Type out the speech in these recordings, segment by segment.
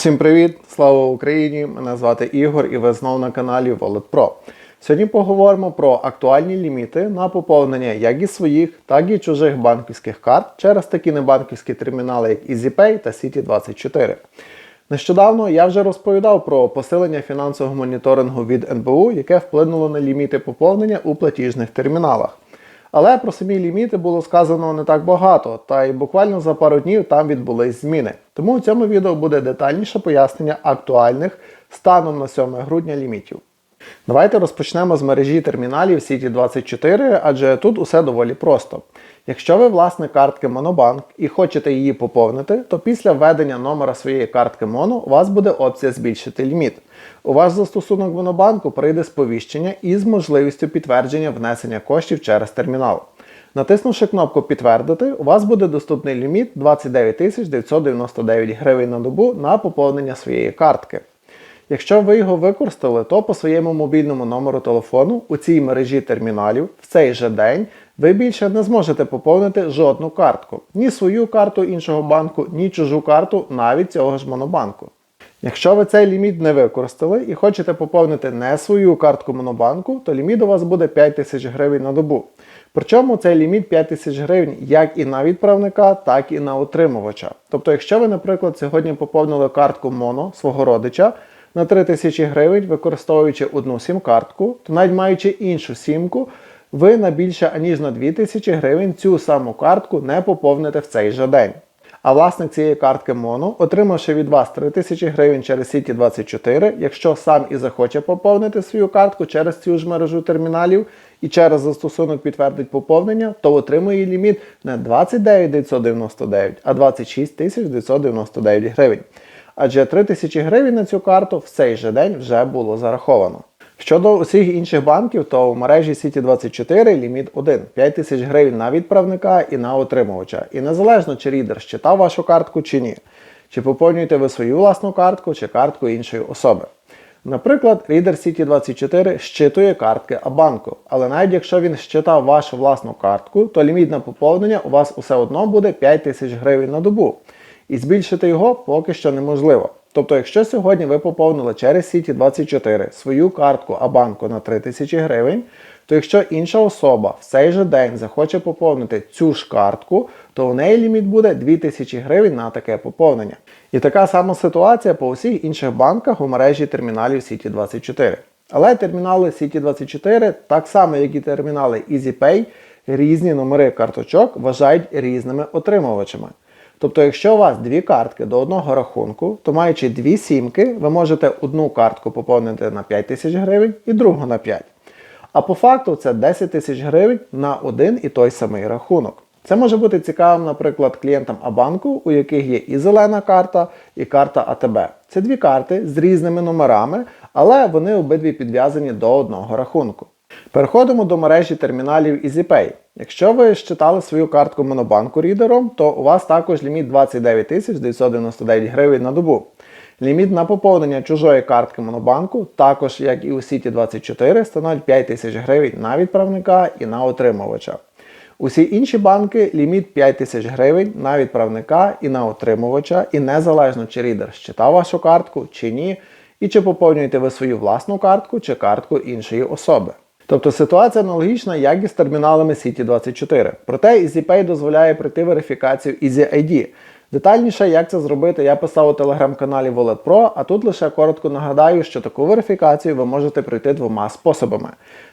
Всім привіт! Слава Україні! Мене звати Ігор і ви знову на каналі Wallet. Сьогодні поговоримо про актуальні ліміти на поповнення як і своїх, так і чужих банківських карт через такі небанківські термінали, як EasyPay та City24. Нещодавно я вже розповідав про посилення фінансового моніторингу від НБУ, яке вплинуло на ліміти поповнення у платіжних терміналах. Але про самі ліміти було сказано не так багато, та й буквально за пару днів там відбулись зміни. Тому у цьому відео буде детальніше пояснення актуальних станом на 7 грудня лімітів. Давайте розпочнемо з мережі терміналів City24, адже тут усе доволі просто. Якщо ви власник картки Monobank і хочете її поповнити, то після введення номера своєї картки Mono у вас буде опція збільшити ліміт. У ваш застосунок Монобанку прийде сповіщення із можливістю підтвердження внесення коштів через термінал. Натиснувши кнопку Підтвердити, у вас буде доступний ліміт 29 999 гривень на добу на поповнення своєї картки. Якщо ви його використали, то по своєму мобільному номеру телефону у цій мережі терміналів в цей же день ви більше не зможете поповнити жодну картку, ні свою карту іншого банку, ні чужу карту навіть цього ж монобанку. Якщо ви цей ліміт не використали і хочете поповнити не свою картку Монобанку, то ліміт у вас буде 5 тисяч гривень на добу. Причому цей ліміт 5 тисяч гривень як і на відправника, так і на отримувача. Тобто, якщо ви, наприклад, сьогодні поповнили картку Моно свого родича на 3 тисячі гривень, використовуючи одну сім-картку, то навіть маючи іншу сімку, ви на більше аніж на 2 тисячі гривень цю саму картку не поповните в цей же день. А власник цієї картки Моно, отримавши від вас 3000 гривень через City 24, якщо сам і захоче поповнити свою картку через цю ж мережу терміналів і через застосунок підтвердить поповнення, то отримує ліміт не 29 999, а 26 999 гривень. Адже 3000 гривень на цю карту в цей же день вже було зараховано. Щодо усіх інших банків, то в мережі City24 ліміт 1 5 тисяч гривень на відправника і на отримувача. І незалежно, чи рідер щитав вашу картку чи ні. Чи поповнюєте ви свою власну картку чи картку іншої особи. Наприклад, рідер City24 щитує картки Абанку, але навіть якщо він щитав вашу власну картку, то ліміт на поповнення у вас усе одно буде 5 тисяч гривень на добу. І збільшити його поки що неможливо. Тобто, якщо сьогодні ви поповнили через City 24 свою картку Абанку на 3000 гривень, то якщо інша особа в цей же день захоче поповнити цю ж картку, то у неї ліміт буде 2000 гривень на таке поповнення. І така сама ситуація по усіх інших банках у мережі терміналів City 24. Але термінали City 24, так само як і термінали EasyPay, різні номери карточок вважають різними отримувачами. Тобто, якщо у вас дві картки до одного рахунку, то маючи дві сімки, ви можете одну картку поповнити на 5 тисяч гривень і другу на 5. А по факту це 10 тисяч гривень на один і той самий рахунок. Це може бути цікавим, наприклад, клієнтам Абанку, у яких є і зелена карта, і карта АТБ. Це дві карти з різними номерами, але вони обидві підв'язані до одного рахунку. Переходимо до мережі терміналів EasyPay. Якщо ви щитали свою картку Монобанку рідером, то у вас також ліміт 29 999 гривень на добу. Ліміт на поповнення чужої картки Монобанку, також як і у City 24, становить 5 тисяч гривень на відправника і на отримувача. Усі інші банки ліміт 5 тисяч гривень на відправника і на отримувача, і незалежно чи рідер щитав вашу картку чи ні, і чи поповнюєте ви свою власну картку чи картку іншої особи. Тобто ситуація аналогічна, як і з терміналами City24. Проте EasyPay дозволяє пройти верифікацію EasyID. Детальніше, як це зробити, я писав у телеграм-каналі Wallet Pro, а тут лише коротко нагадаю, що таку верифікацію ви можете пройти двома способами: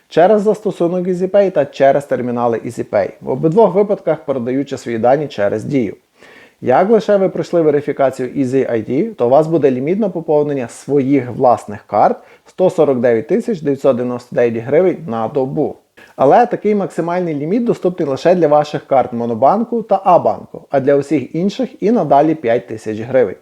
через застосунок EasyPay та через термінали EasyPay. В обидвох випадках передаючи свої дані через дію. Як лише ви пройшли верифікацію EasyID, то у вас буде ліміт на поповнення своїх власних карт 149 999 гривень на добу. Але такий максимальний ліміт доступний лише для ваших карт Монобанку та Абанку, а для усіх інших і надалі 5 тисяч гривень.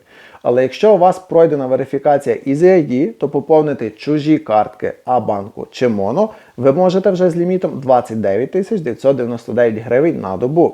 Але якщо у вас пройдена верифікація EasyID, то поповнити чужі картки Абанку чи Моно ви можете вже з лімітом 29 999 гривень на добу.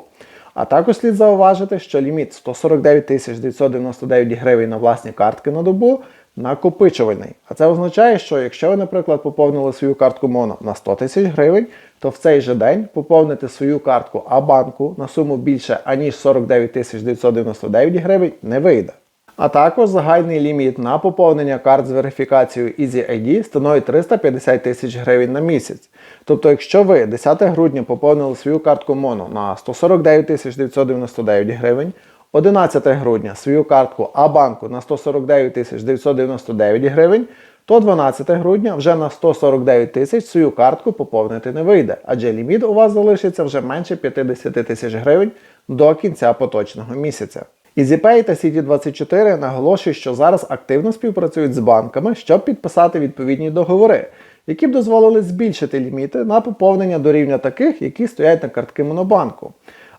А також слід зауважити, що ліміт 149 999 гривень на власні картки на добу накопичувальний. А це означає, що якщо ви, наприклад, поповнили свою картку Моно на 100 тисяч гривень, то в цей же день поповнити свою картку А-банку на суму більше аніж 49 999 гривень не вийде. А також загальний ліміт на поповнення карт з верифікацією EasyID становить 350 тисяч гривень на місяць. Тобто, якщо ви 10 грудня поповнили свою картку МОНО на 149 999 гривень, 11 грудня свою картку А-банку на 149 999 гривень, то 12 грудня вже на 149 тисяч свою картку поповнити не вийде, адже ліміт у вас залишиться вже менше 50 тисяч гривень до кінця поточного місяця. EasyPay та City24 наголошують, що зараз активно співпрацюють з банками, щоб підписати відповідні договори, які б дозволили збільшити ліміти на поповнення до рівня таких, які стоять на картки Монобанку.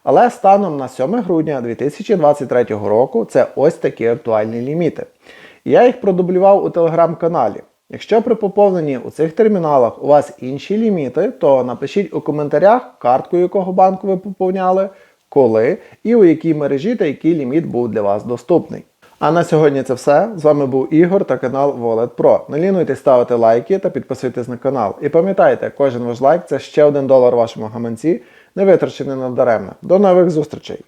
Але станом на 7 грудня 2023 року це ось такі актуальні ліміти. Я їх продублював у телеграм-каналі. Якщо при поповненні у цих терміналах у вас інші ліміти, то напишіть у коментарях, картку якого банку ви поповняли, коли і у якій мережі та який ліміт був для вас доступний. А на сьогодні це все. З вами був Ігор та канал Wallet Pro. Не лінуйтесь ставити лайки та підписуйтесь на канал. І пам'ятайте, кожен ваш лайк це ще один долар вашому гаманці, не витрачений надаремно. До нових зустрічей!